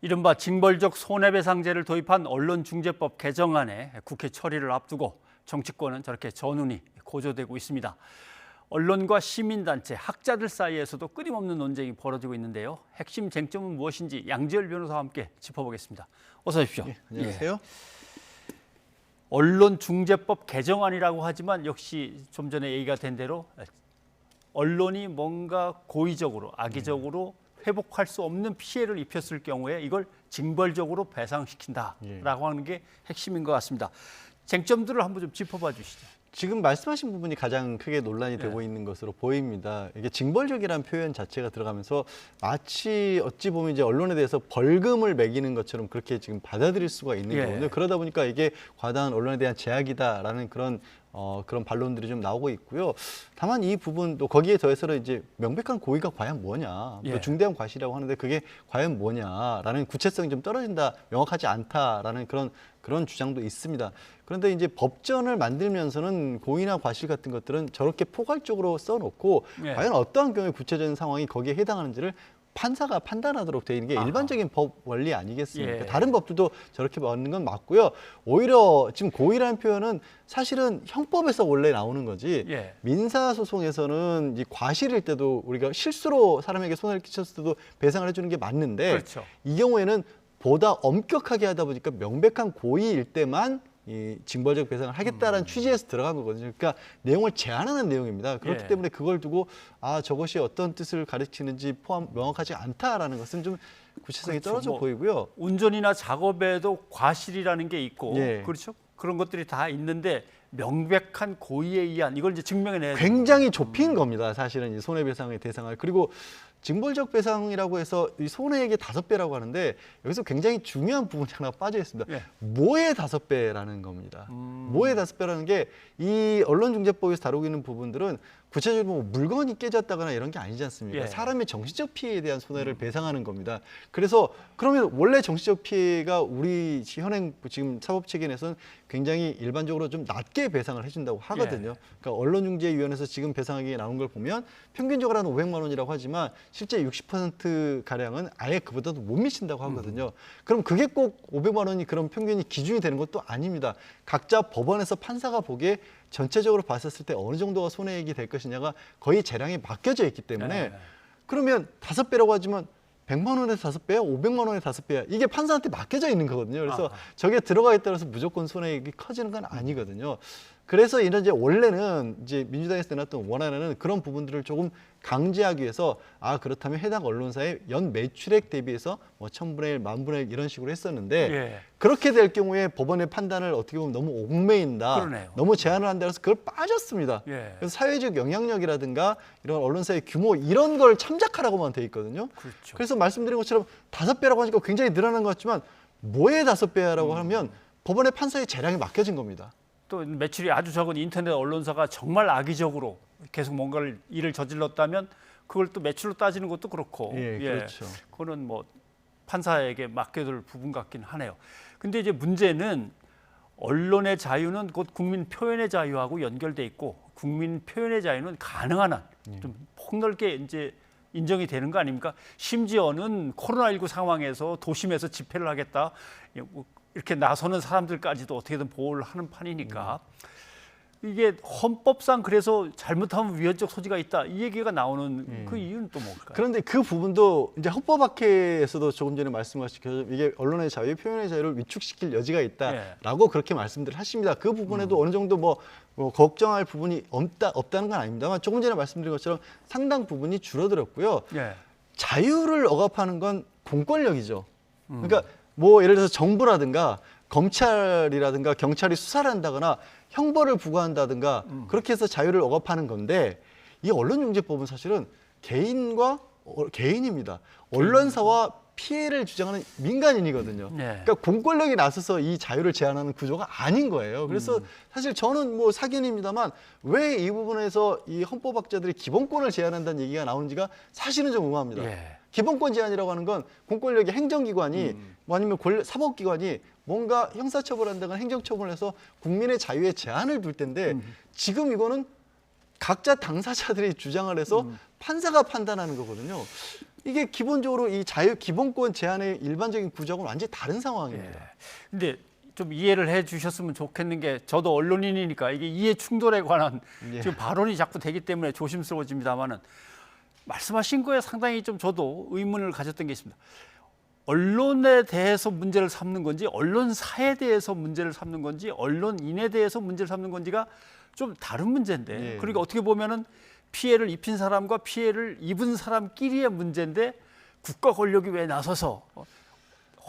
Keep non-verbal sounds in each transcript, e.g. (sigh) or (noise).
이른바 징벌적 손해배상제를 도입한 언론중재법 개정안에 국회 처리를 앞두고 정치권은 저렇게 전운이 고조되고 있습니다. 언론과 시민단체, 학자들 사이에서도 끊임없는 논쟁이 벌어지고 있는데요. 핵심 쟁점은 무엇인지 양지열 변호사와 함께 짚어보겠습니다. 어서 오십시오. 예, 안녕하세요. 예. 언론중재법 개정안이라고 하지만 역시 좀 전에 얘기가 된 대로 언론이 뭔가 고의적으로 악의적으로 회복할 수 없는 피해를 입혔을 경우에 이걸 징벌적으로 배상시킨다라고 하는 게 핵심인 것 같습니다. 쟁점들을 한번 좀 짚어봐 주시죠. 지금 말씀하신 부분이 가장 크게 논란이 되고 있는 것으로 보입니다. 이게 징벌적이라는 표현 자체가 들어가면서 마치 어찌 보면 이제 언론에 대해서 벌금을 매기는 것처럼 그렇게 지금 받아들일 수가 있는 예. 거거든요. 그러다 보니까 이게 과다한 언론에 대한 제약이다라는 그런 어, 그런 반론들이 좀 나오고 있고요. 다만 이 부분도 거기에 더해서는 이제 명백한 고의가 과연 뭐냐, 예. 또 중대한 과실이라고 하는데 그게 과연 뭐냐라는 구체성이 좀 떨어진다, 명확하지 않다라는 그런 그런 주장도 있습니다. 그런데 이제 법전을 만들면서는 고의나 과실 같은 것들은 저렇게 포괄적으로 써놓고 예. 과연 어떠한 경우에 구체적인 상황이 거기에 해당하는지를 판사가 판단하도록 되어 있는 게. 일반적인 법 원리 아니겠습니까? 예. 다른 법들도 저렇게 맞는 건 맞고요. 오히려 지금 고의라는 표현은 사실은 형법에서 원래 나오는 거지 예. 민사 소송에서는 이 과실일 때도 우리가 실수로 사람에게 손해를 끼쳤을 때도 배상을 해주는 게 맞는데 그렇죠. 이 경우에는 보다 엄격하게 하다 보니까 명백한 고의일 때만 이 징벌적 배상을 하겠다라는 취지에서 들어간 거거든요. 그러니까 내용을 제한하는 내용입니다. 그렇기 예. 때문에 그걸 두고 아 저것이 어떤 뜻을 가리키는지 포함 명확하지 않다라는 것은 좀 구체성이 그렇죠. 떨어져 뭐 보이고요. 운전이나 작업에도 과실이라는 게 있고 예. 그렇죠. 그런 것들이 다 있는데 명백한 고의에 의한 이걸 이제 증명해내야 굉장히 좁힌 겁니다. 사실은 이 손해배상의 대상을 그리고 징벌적 배상이라고 해서 이 손해액의 다섯 배라고 하는데 여기서 굉장히 중요한 부분이 하나 빠져 있습니다. 예. 뭐의 다섯 배라는 겁니다. 음. 뭐의 다섯 배라는 게 이 언론중재법에서 다루고 있는 부분들은 구체적으로 뭐 물건이 깨졌다거나 이런 게 아니지 않습니까? 예. 사람의 정신적 피해에 대한 손해를 배상하는 겁니다. 그래서 그러면 원래 정신적 피해가 우리 현행 지금 사법 체계에서는 굉장히 일반적으로 좀 낮게 배상을 해준다고 하거든요. 그러니까 언론중재위원회에서 지금 배상하기 나온 걸 보면 평균적으로 한 500만 원이라고 하지만 실제 60% 가량은 아예 그보다도 못 미친다고 하거든요. 그럼 그게 꼭 500만 원이 그런 평균이 기준이 되는 것도 아닙니다. 각자 법원에서 판사가 보기에 전체적으로 봤었을 때 어느 정도가 손해액이 될 것이냐가 거의 재량에 맡겨져 있기 때문에 네. 그러면 다섯 배라고 하지만 100만 원에 다섯 배야, 500만 원에 다섯 배야. 이게 판사한테 맡겨져 있는 거거든요. 그래서 아하. 저게 들어가에 따라서 무조건 손해액이 커지는 건 아니거든요. 그래서 이런 이제 원래는 이제 민주당에서 내놨던 원안에는 그런 부분들을 조금 강제하기 위해서 아 그렇다면 해당 언론사의 연 매출액 대비해서 뭐 천분의 일, 만분의 일 이런 식으로 했었는데 예. 그렇게 될 경우에 법원의 판단을 어떻게 보면 너무 옥매인다, 그러네요. 너무 제한을 한다 해서 그걸 빠졌습니다. 예. 그래서 사회적 영향력이라든가 이런 언론사의 규모 이런 걸 참작하라고만 돼 있거든요. 그렇죠. 그래서 말씀드린 것처럼 다섯 배라고 하니까 굉장히 늘어난 것 같지만 뭐에 다섯 배라고 음. 하면 법원의 판사의 재량이 맡겨진 겁니다. 또 매출이 아주 적은 인터넷 언론사가 정말 악의적으로 계속 뭔가를 일을 저질렀다면 그걸 또 매출로 따지는 것도 그렇고 예, 그렇죠. 그거는 뭐 판사에게 맡겨둘 부분 같긴 하네요. 근데 이제 문제는 언론의 자유는 곧 국민 표현의 자유하고 연결돼 있고 국민 표현의 자유는 가능한 한 예. 좀 폭넓게 이제 인정이 되는 거 아닙니까? 심지어는 코로나19 상황에서 도심에서 집회를 하겠다 뭐 이렇게 나서는 사람들까지도 어떻게든 보호를 하는 판이니까 이게 헌법상 그래서 잘못하면 위헌적 소지가 있다 이 얘기가 나오는 그 이유는 또 뭘까요? 그런데 그 부분도 이제 헌법학회에서도 조금 전에 말씀하신 것처럼 이게 언론의 자유, 표현의 자유를 위축시킬 여지가 있다라고 그렇게 말씀들 하십니다. 그 부분에도 어느 정도 뭐, 뭐 걱정할 부분이 없다 없다는 건 아닙니다만 조금 전에 말씀드린 것처럼 상당 부분이 줄어들었고요. 예. 자유를 억압하는 건 공권력이죠. 그러니까 뭐 예를 들어서 정부라든가 검찰이라든가 경찰이 수사를 한다거나 형벌을 부과한다든가 그렇게 해서 자유를 억압하는 건데 이 언론중재법은 사실은 개인과 어, 개인입니다. 언론사와 피해를 주장하는 민간인이거든요. 네. 그러니까 공권력이 나서서 이 자유를 제한하는 구조가 아닌 거예요. 그래서 사실 저는 뭐 사견입니다만 왜 이 부분에서 이 헌법학자들이 기본권을 제한한다는 얘기가 나오는지가 사실은 좀 의아합니다. 예. 기본권 제한이라고 하는 건 공권력의 행정기관이 뭐 아니면 권력, 사법기관이 뭔가 형사처벌한다거나 행정처벌을 해서 국민의 자유에 제한을 둘 텐데 지금 이거는 각자 당사자들이 주장을 해서 판사가 판단하는 거거든요. 이게 기본적으로 이 자유 기본권 제한의 일반적인 구조하고는 완전히 다른 예. 상황입니다. 근데 좀 이해를 해 주셨으면 좋겠는 게 저도 언론인이니까 이게 이해 충돌에 관한 예. 지금 발언이 자꾸 되기 때문에 조심스러워집니다만은 말씀하신 거에 상당히 좀 저도 의문을 가졌던 게 있습니다. 언론에 대해서 문제를 삼는 건지 언론사에 대해서 문제를 삼는 건지 언론인에 대해서 문제를 삼는 건지가 좀 다른 문제인데 예. 그러니까 어떻게 보면은 피해를 입힌 사람과 피해를 입은 사람끼리의 문제인데 국가 권력이 왜 나서서 어,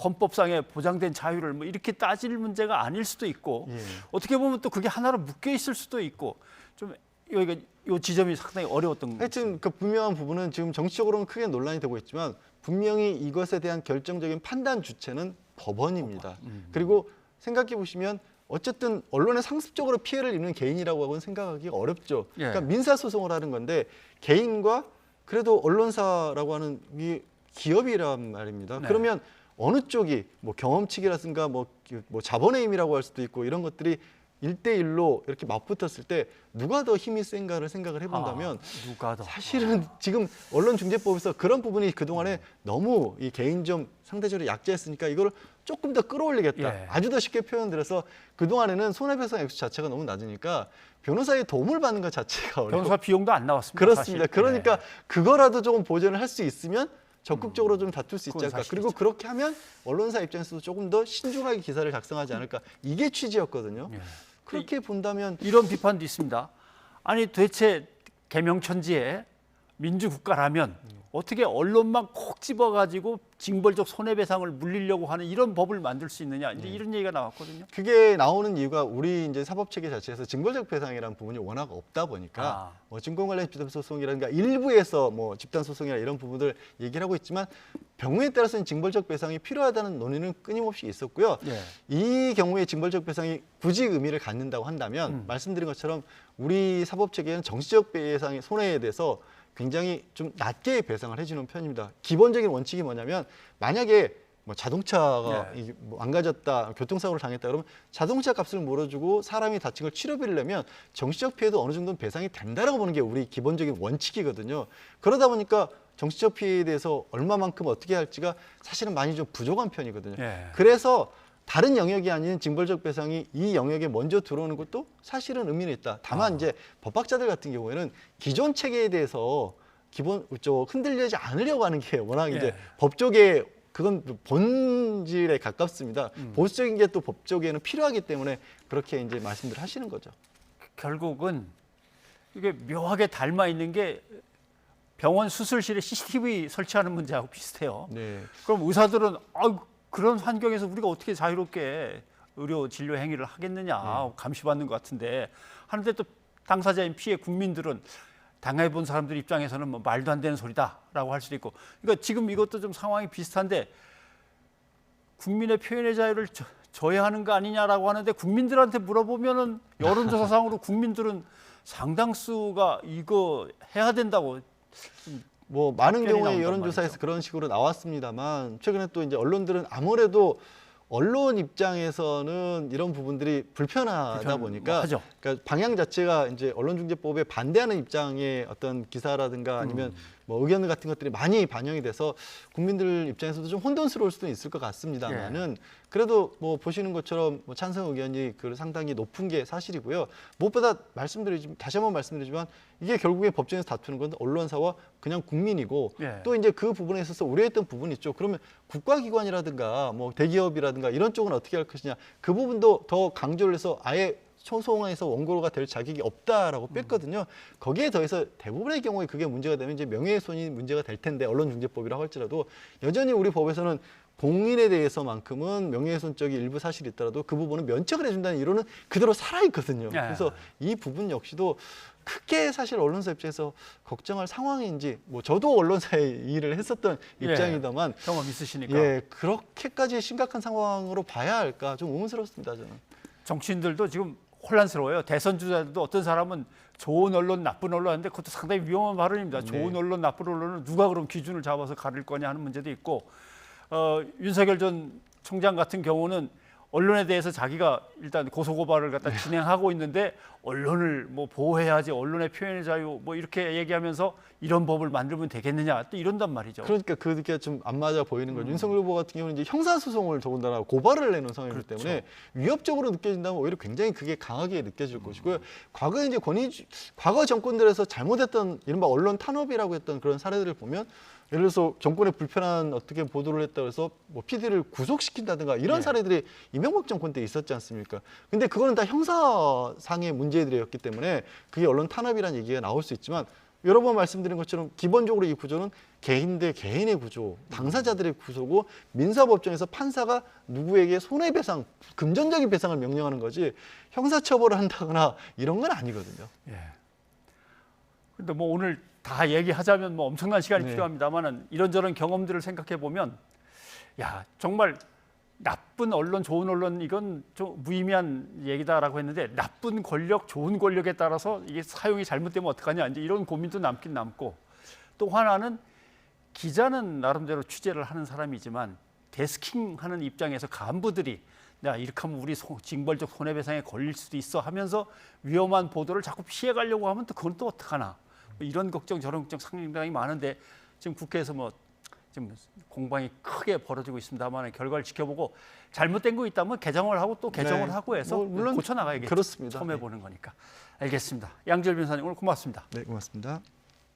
헌법상에 보장된 자유를 뭐 이렇게 따질 문제가 아닐 수도 있고 예. 어떻게 보면 또 그게 하나로 묶여 있을 수도 있고 좀 여기가 요 지점이 상당히 어려웠던 거 하여튼 그 분명한 부분은 지금 정치적으로는 크게 논란이 되고 있지만 분명히 이것에 대한 결정적인 판단 주체는 법원입니다. 그리고 생각해 보시면 어쨌든 언론에 상습적으로 피해를 입는 개인이라고 하고는 생각하기 어렵죠. 예. 그러니까 민사 소송을 하는 건데 개인과 그래도 언론사라고 하는 이 기업이란 말입니다. 네. 그러면 어느 쪽이 뭐 경험치기라든가 뭐, 뭐 자본의 힘이라고 할 수도 있고 이런 것들이 일대일로 이렇게 맞붙었을 때 누가 더 힘이 센가를 생각을 해본다면 아, 사실은 지금 언론중재법에서 그런 부분이 그동안에 너무 이 개인 좀 상대적으로 약자했으니까 이거를 조금 더 끌어올리겠다. 예. 아주 더 쉽게 표현드려서 그동안에는 손해배상 액수 자체가 너무 낮으니까 변호사의 도움을 받는 것 자체가 어려워. 변호사 비용도 안 나왔습니다. 그렇습니다. 사실. 그러니까 네. 그거라도 조금 보전을 할 수 있으면 적극적으로 좀 다툴 수 있지 않을까. 그리고 그렇게 하면 언론사 입장에서도 조금 더 신중하게 기사를 작성하지 않을까. 이게 취지였거든요. 예. 그렇게 본다면 이런 비판도 있습니다. 아니 도대체 개명천지에 민주국가라면 어떻게 언론만 콕 집어가지고 징벌적 손해배상을 물리려고 하는 이런 법을 만들 수 있느냐 이제 이런 얘기가 나왔거든요. 그게 나오는 이유가 우리 이제 사법 체계 자체에서 징벌적 배상이라는 부분이 워낙 없다 보니까 아. 뭐 증권 관련 집단 소송이라든가 일부에서 뭐 집단 소송이나 이런 부분들 얘기를 하고 있지만 병우에 따라서는 징벌적 배상이 필요하다는 논의는 끊임없이 있었고요. 예. 이 경우에 징벌적 배상이 굳이 의미를 갖는다고 한다면 음. 말씀드린 것처럼 우리 사법 체계는 정치적 배상의 손해에 대해서 굉장히 좀 낮게 배상을 해주는 편입니다. 기본적인 원칙이 뭐냐면 만약에 뭐 자동차가 네. 뭐 망가졌다, 교통사고를 당했다 그러면 자동차 값을 물어주고 사람이 다친 걸 치료비를 내면 정치적 피해도 어느 정도는 배상이 된다라고 보는 게 우리 기본적인 원칙이거든요. 그러다 보니까 정치적 피해에 대해서 얼마만큼 어떻게 할지가 사실은 많이 좀 부족한 편이거든요. 예. 그래서 다른 영역이 아닌 징벌적 배상이 이 영역에 먼저 들어오는 것도 사실은 의미는 있다. 다만 아. 이제 법학자들 같은 경우에는 기존 체계에 대해서 기본 저 흔들리지 않으려고 하는 게 워낙 이제 예. 법조계 그건 본질에 가깝습니다. 음. 보수적인 게 또 법조계는 필요하기 때문에 그렇게 이제 말씀들 하시는 거죠. 결국은 이게 묘하게 닮아 있는 게 병원 수술실에 CCTV 설치하는 문제하고 비슷해요. 네. 그럼 의사들은 아 그런 환경에서 우리가 어떻게 자유롭게 의료 진료 행위를 하겠느냐 감시받는 것 같은데 하는데 또 당사자인 피해 국민들은 당해본 사람들 입장에서는 뭐 말도 안 되는 소리다라고 할 수도 있고. 그러니까 지금 이것도 좀 상황이 비슷한데 국민의 표현의 자유를 저, 저해하는 거 아니냐라고 하는데 국민들한테 물어보면은 (laughs) 여론조사상으로 국민들은 상당수가 이거 해야 된다고 뭐 많은 경우에 여론조사에서 말이죠. 그런 식으로 나왔습니다만 최근에 또 이제 언론들은 아무래도 언론 입장에서는 이런 부분들이 불편하다 불편- 보니까 하죠. 그러니까 방향 자체가 이제 언론중재법에 반대하는 입장의 어떤 기사라든가 아니면 뭐 의견 같은 것들이 많이 반영이 돼서 국민들 입장에서도 좀 혼돈스러울 수도 있을 것 같습니다만은 그래도 뭐 보시는 것처럼 뭐 찬성 의견이 그 상당히 높은 게 사실이고요. 무엇보다 말씀드리지만 다시 한번 말씀드리지만 이게 결국에 법정에서 다투는 건 언론사와 그냥 국민이고 예. 또 이제 그 부분에 있어서 우려했던 부분이 있죠. 그러면 국가기관이라든가 뭐 대기업이라든가 이런 쪽은 어떻게 할 것이냐 그 부분도 더 강조를 해서 아예 소송에서 원고가 될 자격이 없다라고 뺐거든요. 거기에 더해서 대부분의 경우에 그게 문제가 되면 이제 명예훼손이 문제가 될 텐데 언론중재법이라고 할지라도 여전히 우리 법에서는 공인에 대해서만큼은 명예훼손적인 일부 사실이 있더라도 그 부분은 면책을 해준다는 이론은 그대로 살아 있거든요. 예. 그래서 이 부분 역시도 크게 사실 언론사 입장에서 걱정할 상황인지 뭐 저도 언론사에 (laughs) 일을 했었던 예. 입장이다만 경험 있으시니까 예 그렇게까지 심각한 상황으로 봐야 할까 좀 의문스럽습니다 저는. 정치인들도 지금 혼란스러워요. 대선 주자들도 어떤 사람은 좋은 언론, 나쁜 언론 하는데 그것도 상당히 위험한 발언입니다. 네. 좋은 언론, 나쁜 언론은 누가 그런 기준을 잡아서 가릴 거냐 하는 문제도 있고 어, 윤석열 전 총장 같은 경우는 언론에 대해서 자기가 일단 고소 고발을 갖다 진행하고 있는데 언론을 뭐 보호해야지 언론의 표현의 자유 뭐 이렇게 얘기하면서 이런 법을 만들면 되겠느냐 또 이런단 말이죠. 그러니까 그게 좀 안 맞아 보이는 음. 거죠. 윤석열 후보 같은 경우는 이제 형사소송을 더군다나 고발을 내놓은 상황이기 그렇죠. 때문에 위협적으로 느껴진다면 오히려 굉장히 그게 강하게 느껴질 것이고요. 과거에 이제 권위, 과거 정권들에서 잘못했던 이른바 언론 탄압이라고 했던 그런 사례들을 보면 예를 들어서 정권에 불편한 어떻게 보도를 했다고 해서 뭐 PD를 구속시킨다든가 이런 네. 사례들이 이명박 정권 때 있었지 않습니까? 근데 그거는 다 형사상의 문제들이었기 때문에 그게 언론 탄압이라는 얘기가 나올 수 있지만 여러 번 말씀드린 것처럼 기본적으로 이 구조는 개인 대 개인의 구조, 당사자들의 구조고 민사법정에서 판사가 누구에게 손해배상, 금전적인 배상을 명령하는 거지 형사처벌을 한다거나 이런 건 아니거든요. 예. 근데 뭐 오늘 다 얘기하자면 뭐 엄청난 시간이 네. 필요합니다만은 이런저런 경험들을 생각해 보면 야 정말 나쁜 언론, 좋은 언론 이건 좀 무의미한 얘기다라고 했는데 나쁜 권력, 좋은 권력에 따라서 이게 사용이 잘못되면 어떡하냐 이제 이런 고민도 남긴 남고 또 하나는 기자는 나름대로 취재를 하는 사람이지만 데스킹하는 입장에서 간부들이 야 이렇게 하면 우리 소- 징벌적 손해배상에 걸릴 수도 있어 하면서 위험한 보도를 자꾸 피해가려고 하면 또 그건 또 어떡하나 뭐 이런 걱정 저런 걱정 상당히 많은데 지금 국회에서 뭐 지금 공방이 크게 벌어지고 있습니다만 결과를 지켜보고 잘못된 거 있다면 개정을 하고 또 개정을 네. 하고 해서 뭐 물론 고쳐 나가야겠죠. 그렇습니다. 처음 네. 해보는 거니까 알겠습니다. 양절 변호사님 오늘 고맙습니다. 네, 고맙습니다.